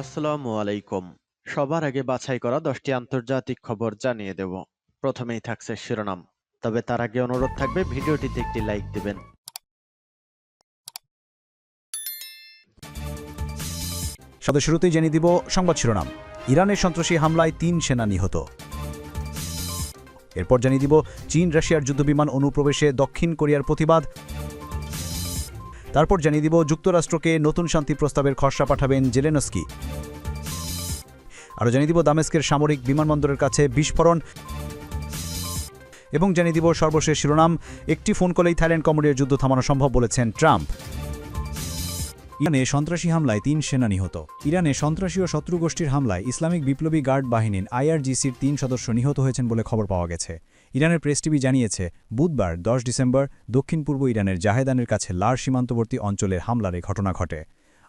আসসালামু আলাইকুম। সবার আগে বাছাই করা দশটি আন্তর্জাতিক খবর জানিয়ে দেব। প্রথমেই থাকছে শিরোনাম। তবে তার আগে অনুরোধ থাকবে, ভিডিওটিতে একটি লাইক দিবেন। সাথে শুরুতেই জেনে দিব সংবাদ শিরোনাম। ইরানের সন্ত্রাসী হামলায় তিন সেনা নিহত। এরপর জানিয়ে দিব চীন রাশিয়ার যুদ্ধবিমান অনুপ্রবেশে দক্ষিণ কোরিয়ার প্রতিবাদ। তারপর জানিয়ে দিব যুক্তরাষ্ট্রকে নতুন শান্তি প্রস্তাবের খসড়া পাঠাবেন জেলেনস্কি। আরও জানিয়ে দিব দামেস্কের সামরিক বিমানবন্দরের কাছে বিস্ফোরণ। এবং জানিয়ে দিব সর্বশেষ শিরোনাম, একটি ফোন কলেই থাইল্যান্ড কমোডিয়ার যুদ্ধ থামানো সম্ভব বলেছেন ট্রাম্প। ইরানে সন্ত্রাসী হামলায় তিন সেনা নিহত। ইরানে সন্ত্রাসী ও শত্রু গোষ্ঠীর হামলায় ইসলামিক বিপ্লবী গার্ড বাহিনীর আইআরজিসির তিন সদস্য নিহত হয়েছেন বলে খবর পাওয়া গেছে। ইরানের প্রেস টিভি জানিয়েছে, বুধবার দশ ডিসেম্বর দক্ষিণ পূর্ব ইরানের জাহেদানের কাছে লার সীমান্তবর্তী অঞ্চলের হামলার এই ঘটনা ঘটে।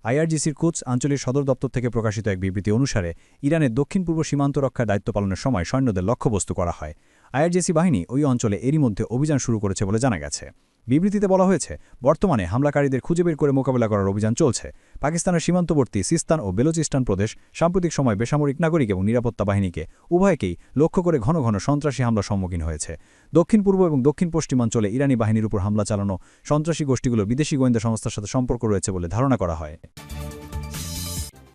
আইআরজিসির কোচ আঞ্চলিক সদর দপ্তর থেকে প্রকাশিত এক বিবৃতি অনুসারে, ইরানের দক্ষিণ পূর্ব সীমান্ত রক্ষার দায়িত্ব পালনের সময় সৈন্যদের লক্ষ্যবস্তু করা হয়। আইআরজিসি বাহিনী ওই অঞ্চলে এরই মধ্যে অভিযান শুরু করেছে বলে জানা গেছে। বিবৃতিতে বলা হয়েছে, বর্তমানে হামলাকারীদের খুঁজে বের করে মোকাবিলা করার অভিযান চলছে। পাকিস্তানের সীমান্তবর্তী সিস্তান ও বেলুচিস্তান প্রদেশ সাম্প্রতিক সময় বেসামরিক নাগরিক এবং নিরাপত্তা বাহিনীকে উভয়কেই লক্ষ্য করে ঘন ঘন সন্ত্রাসী হামলা সম্মুখীন হয়েছে। দক্ষিণ পূর্ব এবং দক্ষিণ পশ্চিমাঞ্চলে ইরানি বাহিনীর উপর হামলা চালানো সন্ত্রাসী গোষ্ঠীগুলো বিদেশি গোয়েন্দা সংস্থার সাথে সম্পর্ক রয়েছে বলে ধারণা করা হয়।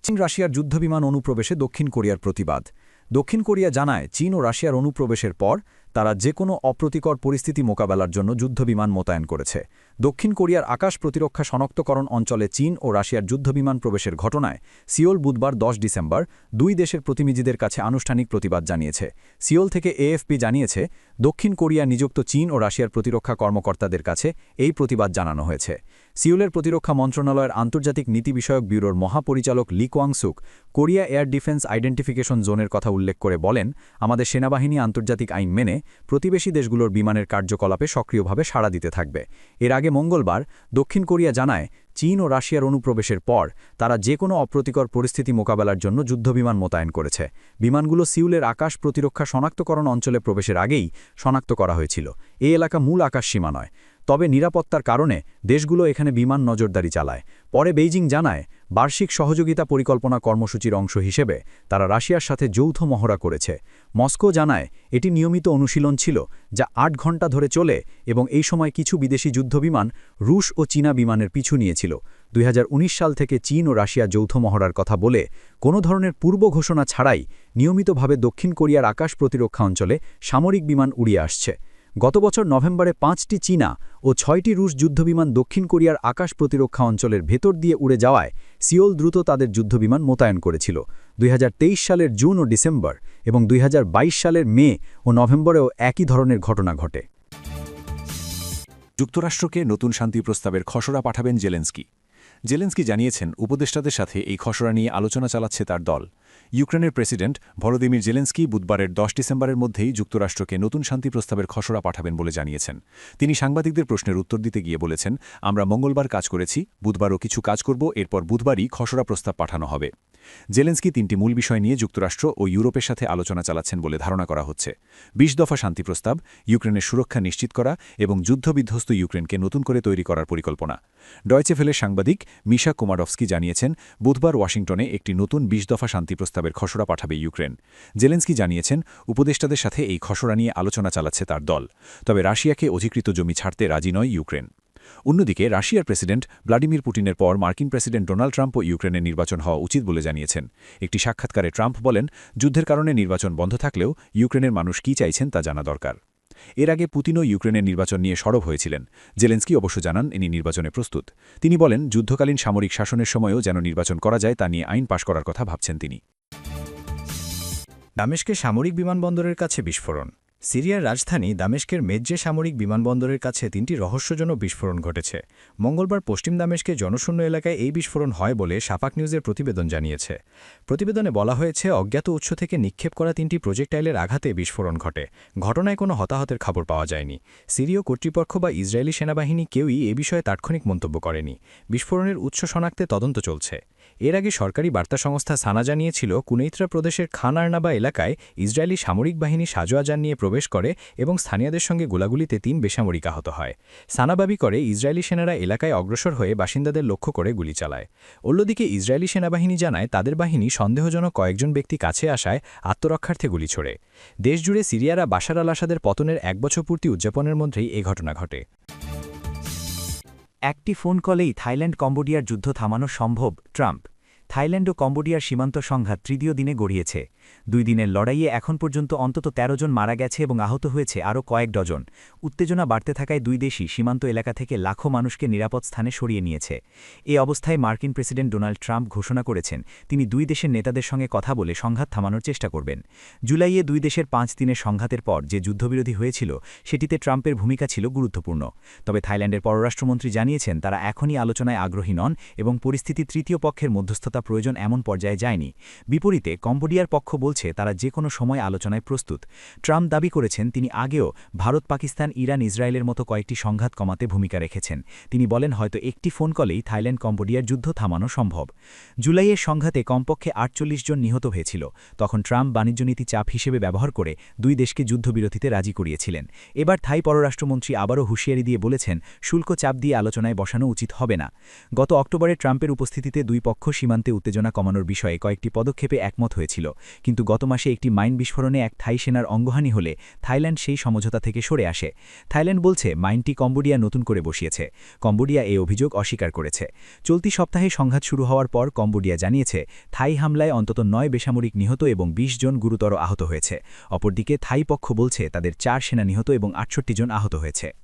চীন রাশিয়ার যুদ্ধবিমান অনুপ্রবেশে দক্ষিণ কোরিয়ার প্রতিবাদ। দক্ষিণ কোরিয়া জানায়, চীন ও রাশিয়ার অনুপ্রবেশের পর তারা যে কোনো অপ্রতিকর পরিস্থিতি মোকাবেলার জন্য যুদ্ধবিমান মোতায়েন করেছে। দক্ষিণ কোরিয়ার আকাশ প্রতিরক্ষা শনাক্তকরণ অঞ্চলে চীন ও রাশিয়ার যুদ্ধবিমান প্রবেশের ঘটনায় সিওল বুধবার দশ ডিসেম্বর দুই দেশের প্রতিনিধিদের কাছে আনুষ্ঠানিক প্রতিবাদ জানিয়েছে। সিওল থেকে এএফপি জানিয়েছে, দক্ষিণ কোরিয়া নিযুক্ত চীন ও রাশিয়ার প্রতিরক্ষা কর্মকর্তাদের কাছে এই প্রতিবাদ জানানো হয়েছে। সিওলের প্রতিরক্ষা মন্ত্রণালয়ের আন্তর্জাতিক নীতি বিষয়ক ব্যুরোর মহাপরিচালক Lee Kwangsuk Korea air defence identification জোনের কথা উল্লেখ করে বলেন, আমাদের সেনাবাহিনী আন্তর্জাতিক আইন মেনে প্রতিবেশী দেশগুলোর বিমানের কার্যকলাপে সক্রিয়ভাবে সাড়া দিতে থাকবে। এর আগে মঙ্গলবার দক্ষিণ কোরিয়া জানায়, চীন ও রাশিয়ার অনুপ্রবেশের পর তারা যে কোনো অপ্রতিকর পরিস্থিতি মোকাবেলার জন্য যুদ্ধবিমান মোতায়েন করেছে। বিমানগুলো সিউলের আকাশ প্রতিরক্ষা শনাক্তকরণ অঞ্চলে প্রবেশের আগেই শনাক্ত করা হয়েছিল। এই এলাকা মূল আকাশ সীমা নয়। তবে নিরাপত্তার কারণে দেশগুলো এখানে বিমান নজরদারি চালায়। পরে বেইজিং জানায়, বার্ষিক সহযোগিতা পরিকল্পনা কর্মসূচির অংশ হিসেবে তারা রাশিয়ার সাথে যৌথ মহড়া করেছে। মস্কো জানায়, এটি নিয়মিত অনুশীলন ছিল, যা আট ঘণ্টা ধরে চলে এবং এই সময় কিছু বিদেশি যুদ্ধবিমান রুশ ও চীনা বিমানের পিছু নিয়েছিল। দুই হাজার উনিশ সাল থেকে চীন ও রাশিয়া যৌথ মহড়ার কথা বলে, কোনো ধরনের পূর্ব ঘোষণা ছাড়াই নিয়মিতভাবে দক্ষিণ কোরিয়ার আকাশ প্রতিরক্ষা অঞ্চলে সামরিক বিমান উড়িয়ে আসছে। গত বছর নভেম্বরে পাঁচটি চীনা ও ছয়টি রুশ যুদ্ধবিমান দক্ষিণ কোরিয়ার আকাশ প্রতিরক্ষা অঞ্চলের ভেতর দিয়ে উড়ে যাওয়ায় সিওল দ্রুত তাদের যুদ্ধবিমান মোতায়েন করেছিল। দুই হাজার তেইশ সালের জুন ও ডিসেম্বর এবং দুই হাজার বাইশ সালের মে ও নভেম্বরেও একই ধরনের ঘটনা ঘটে। যুক্তরাষ্ট্রকে নতুন শান্তি প্রস্তাবের খসড়া পাঠাবেন জেলেন্সকি। জেলেন্সকি জানিয়েছেন, উপদেষ্টাদের সাথে এই খসড়া নিয়ে আলোচনা চালাচ্ছে তার দল। ইউক্রেনের প্রেসিডেন্ট ভলোদিমির জেলেন্সকি বুধবারের দশ ডিসেম্বরের মধ্যেই যুক্তরাষ্ট্রকে নতুন শান্তি প্রস্তাবের খসড়া পাঠাবেন বলে জানিয়েছেন। তিনি সাংবাদিকদের প্রশ্নের উত্তর দিতে গিয়ে বলেছেন, আমরা মঙ্গলবার কাজ করেছি, বুধবারও কিছু কাজ করব, এরপর বুধবারই খসড়া প্রস্তাব পাঠানো হবে। জেলেন্সকি তিনটি মূল বিষয় নিয়ে যুক্তরাষ্ট্র ও ইউরোপের সাথে আলোচনা চালাচ্ছেন বলে ধারণা করা হচ্ছে। বিশ দফা শান্তি প্রস্তাব, ইউক্রেনের সুরক্ষা নিশ্চিত করা এবং যুদ্ধবিধ্বস্ত ইউক্রেনকে নতুন করে তৈরি করার পরিকল্পনা। ডয়চেফেলের সাংবাদিক মিশা কুমারভস্কি জানিয়েছেন, বুধবার ওয়াশিংটনে একটি নতুন বিশ দফা শান্তি প্রস্তাবের খসড়া পাঠাবে ইউক্রেন। জেলেন্সকি জানিয়েছেন, উপদেষ্টাদের সাথে এই খসড়া নিয়ে আলোচনা চালাচ্ছে তার দল। তবে রাশিয়াকে অধিকৃত জমি ছাড়তে রাজি নয় ইউক্রেন। অন্যদিকে, রাশিয়ার প্রেসিডেন্ট ভ্লাদিমির পুটিনের পর মার্কিন প্রেসিডেন্ট ডোনাল্ড ট্রাম্পও ইউক্রেনের নির্বাচন হওয়া উচিত বলে জানিয়েছেন। একটি সাক্ষাৎকারে ট্রাম্প বলেন, যুদ্ধের কারণে নির্বাচন বন্ধ থাকলেও ইউক্রেনের মানুষ কী চাইছেন তা জানা দরকার। এর আগে পুতিনও ইউক্রেনের নির্বাচন নিয়ে সরব হয়েছিলেন। জেলেন্সকি অবশ্য জানান, ইনি নির্বাচনে প্রস্তুত। তিনি বলেন, যুদ্ধকালীন সামরিক শাসনের সময়ও যেন নির্বাচন করা যায় তা নিয়ে আইন পাশ করার কথা ভাবছেন তিনি। দামেশকে সামরিক বিমানবন্দরের কাছে বিস্ফোরণ। সিরিয়ার রাজধানী দামেশকের মেজ্জে সামরিক বিমানবন্দরের কাছে তিনটি রহস্যজনক বিস্ফোরণ ঘটেছে। মঙ্গলবার পশ্চিম দামেশকে জনশূন্য এলাকায় এই বিস্ফোরণ হয় বলে সাফাক নিউজের প্রতিবেদন জানিয়েছে। প্রতিবেদনে বলা হয়েছে, অজ্ঞাত উৎস থেকে নিক্ষেপ করা তিনটি প্রজেক্টাইলের আঘাতে বিস্ফোরণ ঘটে। ঘটনায় কোনো হতাহতের খবর পাওয়া যায়নি। সিরীয় কর্তৃপক্ষ বা ইসরায়েলি সেনাবাহিনী কেউই এ বিষয়ে তাৎক্ষণিক মন্তব্য করেনি। বিস্ফোরণের উৎস শনাক্তে তদন্ত চলছে। এর আগে সরকারি বার্তা সংস্থা সানা জানিয়েছিল, কুনেইত্রা প্রদেশের খান আর্নাবা এলাকায় ইসরায়েলি সামরিক বাহিনী সাজোয়াজান নিয়ে প্রবেশ করে এবং স্থানীয়দের সঙ্গে গোলাগুলিতে তিন বেসামরিক আহত হয়। সানা দাবি করে, ইসরায়েলি সেনারা এলাকায় অগ্রসর হয়ে বাসিন্দাদের লক্ষ্য করে গুলি চালায়। অন্যদিকে ইসরায়েলি সেনাবাহিনী জানায়, তাদের বাহিনী সন্দেহজনক কয়েকজন ব্যক্তি কাছে আসায় আত্মরক্ষার্থে গুলি ছোড়ে। দেশজুড়ে সিরিয়ারা বাশার আল আসাদের পতনের এক বছর পূর্তি উদযাপনের মধ্যেই এ ঘটনা ঘটে। একটি ফোন কলেই থাইল্যান্ড কম্বোডিয়ার যুদ্ধ থামানো সম্ভব, ট্রাম্প। থাইল্যান্ড ও কম্বোডিয়ার সীমান্ত সংঘাত তৃতীয় দিনে গড়িয়েছে। দুই দিনের লড়াইয়ে এখন পর্যন্ত অন্তত ১৩ জন মারা গেছে এবং আহত হয়েছে আরও কয়েক ডজন। উত্তেজনা বাড়তে থাকায় দুই দেশই সীমান্ত এলাকা থেকে লাখো মানুষকে নিরাপদ স্থানে সরিয়ে নিয়েছে। এ অবস্থায় মার্কিন প্রেসিডেন্ট ডোনাল্ড ট্রাম্প ঘোষণা করেছেন, তিনি দুই দেশের নেতাদের সঙ্গে কথা বলে সংঘাত থামানোর চেষ্টা করবেন। জুলাইয়ে দুই দেশের পাঁচ দিনের সংঘাতের পর যে যুদ্ধবিরোধী হয়েছিল, সেটিতে ট্রাম্পের ভূমিকা ছিল গুরুত্বপূর্ণ। তবে থাইল্যান্ডের পররাষ্ট্রমন্ত্রী জানিয়েছেন, তারা এখনই আলোচনায় আগ্রহী নন এবং পরিস্থিতি তৃতীয় পক্ষের মধ্যস্থতা প্রয়োজন এমন পর্যায়ে যায়নি। বিপরীতে, কম্বোডিয়ার পক্ষ বলছে তারা যে কোনো সময় আলোচনায় প্রস্তুত। ট্রাম্প দাবি করেছেন তিনি আগেও ভারত, পাকিস্তান, ইরান, ইসরায়েলের মতো কয়েকটি সংঘাত কমাতে ভূমিকা রেখেছেন। তিনি বলেন, হয়তো একটি ফোন কলেই থাইল্যান্ড, কম্বোডিয়ার যুদ্ধ থামানো সম্ভব। জুলাইয়ের সংঘাতে কমপক্ষে আটচল্লিশ জন নিহত হয়েছিল। তখন ট্রাম্প বাণিজ্যনীতি চাপ হিসেবে ব্যবহার করে দুই দেশকে যুদ্ধবিরতিতে রাজি করিয়েছিলেন। এবার থাই পররাষ্ট্রমন্ত্রী আবারও হুঁশিয়ারি দিয়ে বলেছেন, শুল্ক চাপ দিয়ে আলোচনায় বসানো উচিত হবে না। গত অক্টোবরে ট্রাম্পের উপস্থিতিতে দুই পক্ষ সীমান্তে উত্তেজনা কমানোর বিষয়ে কয়েকটি পদক্ষেপে একমত হয়েছিল। কিন্তু গত মাসে একটি মাইন বিস্ফোরণে এক থাই সেনার অঙ্গহানি হলে থাইল্যান্ড সেই সমঝোতা থেকে সরে আসে। থাইল্যান্ড বলছে, মাইনটি কম্বোডিয়া নতুন করে বসিয়েছে। কম্বোডিয়া এই অভিযোগ অস্বীকার করেছে। চলতি সপ্তাহে সংঘাত শুরু হওয়ার পর কম্বোডিয়া জানিয়েছে, থাই হামলায় অন্তত নয় বেসামরিক নিহত এবং ২০ জন গুরুতর আহত হয়েছে। অপরদিকে থাই পক্ষ বলছে, তাদের চার সেনা নিহত এবং আটষট্টি জন আহত হয়েছে।